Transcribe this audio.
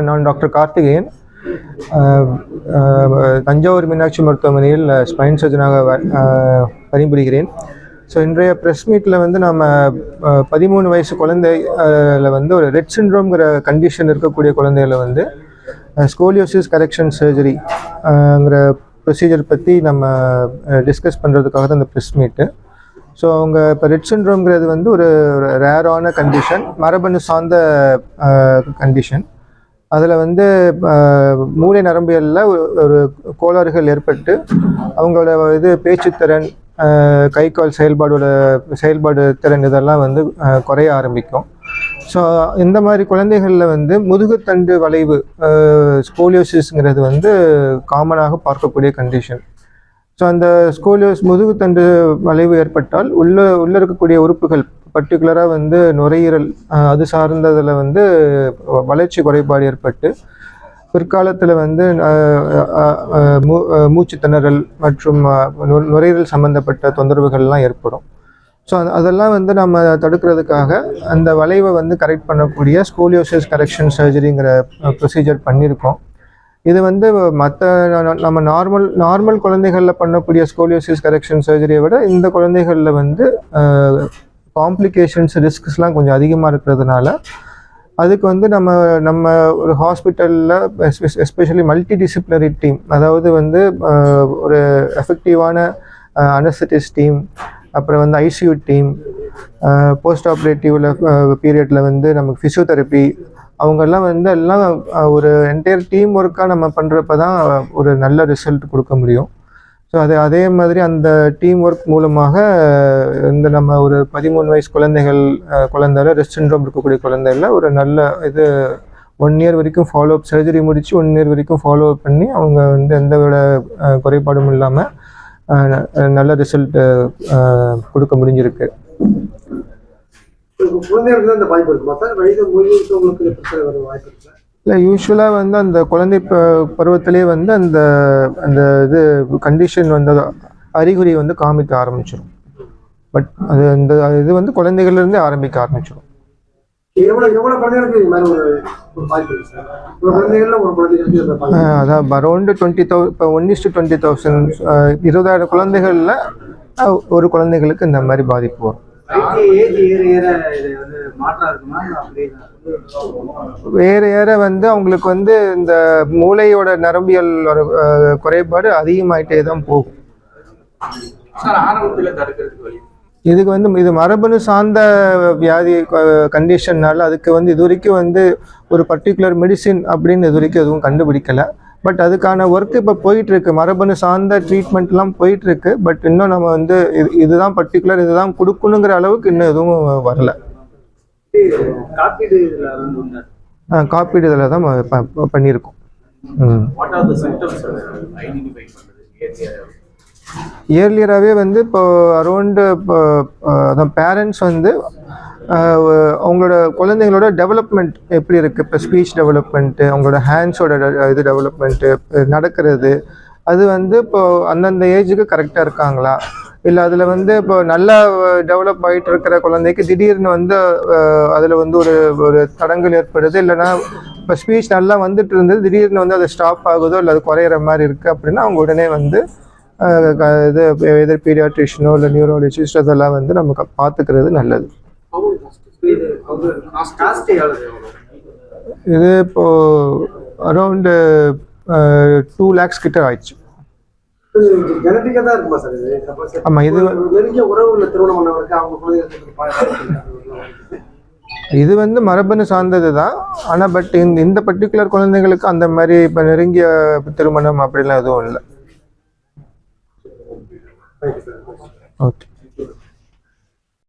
நான் டாக்டர் கார்த்திகேயன். தஞ்சாவூர் மீனாட்சி மருத்துவமனையில் ஸ்பைன் சர்ஜனாக வ- பணிபுரிகிறேன். ஸோ இன்றைய ப்ரெஸ் மீட்டில் வந்து நம்ம பதிமூணு வயசு குழந்தைல வந்து ஒரு ரெட் சின்ட்ரோம்ங்கிற கண்டிஷன் இருக்கக்கூடிய குழந்தைகளை வந்து ஸ்கோலியோசிஸ் கரெக்ஷன் சர்ஜரிங்கிற ப்ரொசீஜர் பற்றி நம்ம டிஸ்கஸ் பண்ணுறதுக்காக தான் இந்த ப்ரெஸ் மீட்டு ஸோ அவங்க இப்போ ரெட் சின்ட்ரோம்ங்கிறது வந்து ஒரு ரேரான கண்டிஷன் மரபணு சார்ந்த கண்டிஷன் அதில் வந்து மூளை நரம்பியலில் ஒரு கோளாறுகள் ஏற்பட்டு அவங்களோட இது பேச்சுத்திறன் கை கால் செயல்பாடோட செயல்பாடு திறன் இதெல்லாம் வந்து குறைய ஆரம்பிக்கும். ஸோ இந்த மாதிரி குழந்தைகளில் வந்து முதுகுத்தண்டு வளைவு ஸ்கோலியோசிஸ்ங்கிறது வந்து காமனாக பார்க்கக்கூடிய கண்டிஷன் ஸோ அந்த ஸ்கோலியோஸ் முதுகுத்தண்டு வளைவு ஏற்பட்டால் உள்ள உள்ள இருக்கக்கூடிய உறுப்புகள் பர்டிகுலராக வந்து நுரையீரல் அது சார்ந்ததில் வந்து வளர்ச்சி குறைபாடு ஏற்பட்டு பிற்காலத்தில் வந்து மூ மூச்சு திணறல் மற்றும் நுரையீரல் சம்பந்தப்பட்ட தொந்தரவுகள்லாம் ஏற்படும். ஸோ அதெல்லாம் வந்து நம்ம தடுக்கிறதுக்காக அந்த வளைவை வந்து கரெக்ட் பண்ணக்கூடிய ஸ்கோலியோசிஸ் கரெக்ஷன் சர்ஜரிங்கிற ப்ரொசீஜர் பண்ணியிருக்கோம். இது வந்து மற்ற நம்ம நார்மல் நார்மல் குழந்தைகளில் பண்ணக்கூடிய ஸ்கோலியோசிஸ் கரெக்ஷன் சர்ஜரியை விட இந்த குழந்தைகளில் வந்து காம்ப்ளிகேஷன்ஸ் ரிஸ்க்ஸ்லாம் கொஞ்சம் அதிகமாக இருக்கிறதுனால அதுக்கு வந்து நம்ம நம்ம ஒரு ஹாஸ்பிட்டலில் எஸ்பெஷலி மல்டி டிசிப்ளினரி டீம் அதாவது வந்து ஒரு எஃபெக்டிவான அனஸ்தட்டிஸ் டீம் அப்புறம் வந்து ஐசியூ டீம் போஸ்ட் ஆப்ரேட்டிவில் பீரியடில் வந்து நமக்கு ஃபிசியோதெரப்பி அவங்கெல்லாம் வந்து எல்லாம் ஒரு என்டையர் டீம் ஒர்க்காக நம்ம பண்ணுறப்ப தான் ஒரு நல்ல ரிசல்ட் கொடுக்க முடியும். ஸோ அது அதே மாதிரி அந்த டீம் ஒர்க் மூலமாக இந்த நம்ம ஒரு பதிமூணு வயசு குழந்தைகள் குழந்தையில குழந்தைல ரெஸ்ட் சின்ரோம் இருக்கக்கூடிய குழந்தைகள ஒரு நல்ல இது ஒன் இயர் வரைக்கும் ஃபாலோ அப் சர்ஜரி முடித்து ஒன் இயர் வரைக்கும் ஃபாலோ அப் பண்ணி அவங்க வந்து எந்த வித குறைபாடும் இல்லாமல் நல்ல ரிசல்ட் கொடுக்க முடிஞ்சிருக்கு. குழந்தைகளுக்கு தான் இந்த வாய்ப்பு இருக்குமா? சார் வயது முதிர்ந்தவங்களுக்கு வாய்ப்பு இருக்கு இல்லை யூஸ்வலாக வந்து அந்த குழந்தை ப பருவத்திலே வந்து அந்த அந்த இது கண்டிஷன் வந்து அறிகுறி வந்து காமிக்க ஆரம்பிச்சிடும் பட் அது அந்த இது வந்து குழந்தைகள்லேருந்தே ஆரம்பிக்க ஆரம்பிச்சிடும் அதான் அரௌண்டு டுவெண்ட்டி தௌ இப்போ ஒன் இஸ்டு டுவெண்ட்டி தௌசண்ட் இருபதாயிரம் குழந்தைகளில் ஒரு குழந்தைகளுக்கு இந்த மாதிரி பாதிப்பு வரும். வேற ஏற வந்து அவங்களுக்கு வந்து இந்த மூளையோட நரம்பியல் குறைபாடு அதிகமாயிட்டே தான் போகும். இதுக்கு வந்து இது மரபணு சார்ந்த வியாதி கண்டிஷன்னால அதுக்கு வந்து இது வரைக்கும் வந்து ஒரு பர்டிகுலர் மெடிசின் அப்படின்னு இது வரைக்கும் எதுவும் கண்டுபிடிக்கல. பட் அதுக்கான ஒர்க் இப்போ போயிட்டுருக்கு. மரபணு சார்ந்த ட்ரீட்மெண்ட்லாம் போயிட்டுருக்கு. பட் இன்னும் நம்ம வந்து இது இதுதான் பர்டிகுலர் இதுதான் கொடுக்கணுங்கிற அளவுக்கு இன்னும் எதுவும் வரல. காப்பீடு காப்பீடு இதில் தான் பண்ணியிருக்கோம். ம். இயர்லியராகவே வந்து இப்போ அரௌண்டு இப்போ அதான் பேரண்ட்ஸ் வந்து அவங்களோட குழந்தைங்களோட டெவலப்மெண்ட் எப்படி இருக்குது இப்போ ஸ்பீச் டெவலப்மெண்ட்டு அவங்களோட ஹேண்ட்ஸோட இது டெவலப்மெண்ட்டு நடக்கிறது அது வந்து இப்போ அந்தந்த ஏஜுக்கு கரெக்டாக இருக்காங்களா? இல்லை அதில் வந்து இப்போ நல்லா டெவலப் ஆகிட்டு இருக்கிற குழந்தைக்கு திடீர்னு வந்து அதில் வந்து ஒரு ஒரு தடங்கள் ஏற்படுது. இல்லைன்னா இப்போ ஸ்பீச் நல்லா வந்துட்டு இருந்தது திடீர்னு வந்து அது ஸ்டாப் ஆகுதோ இல்லை அது குறையிற மாதிரி இருக்குது அப்படின்னா அவங்க உடனே வந்து இது எதிர் பீடியாட்ரிஷனோ இல்லை நியூரோலஜிஸ்ட் அதெல்லாம் வந்து நமக்கு பார்த்துக்கிறது நல்லது. இது இப்போது இப்போ அரௌண்டு டூ லேக்ஸ் கிட்ட ஆயிடுச்சு. ஆமாம் இது ஆமா, இது- இது வந்து மரபணு சார்ந்தது தான். ஆனால் பட் இந்த இந்த பர்டிகுலர் குழந்தைங்களுக்கு அந்த மாதிரி இப்போ நெருங்கிய திருமணம் அப்படிலாம் எதுவும் இல்லை. Thank you. Okay.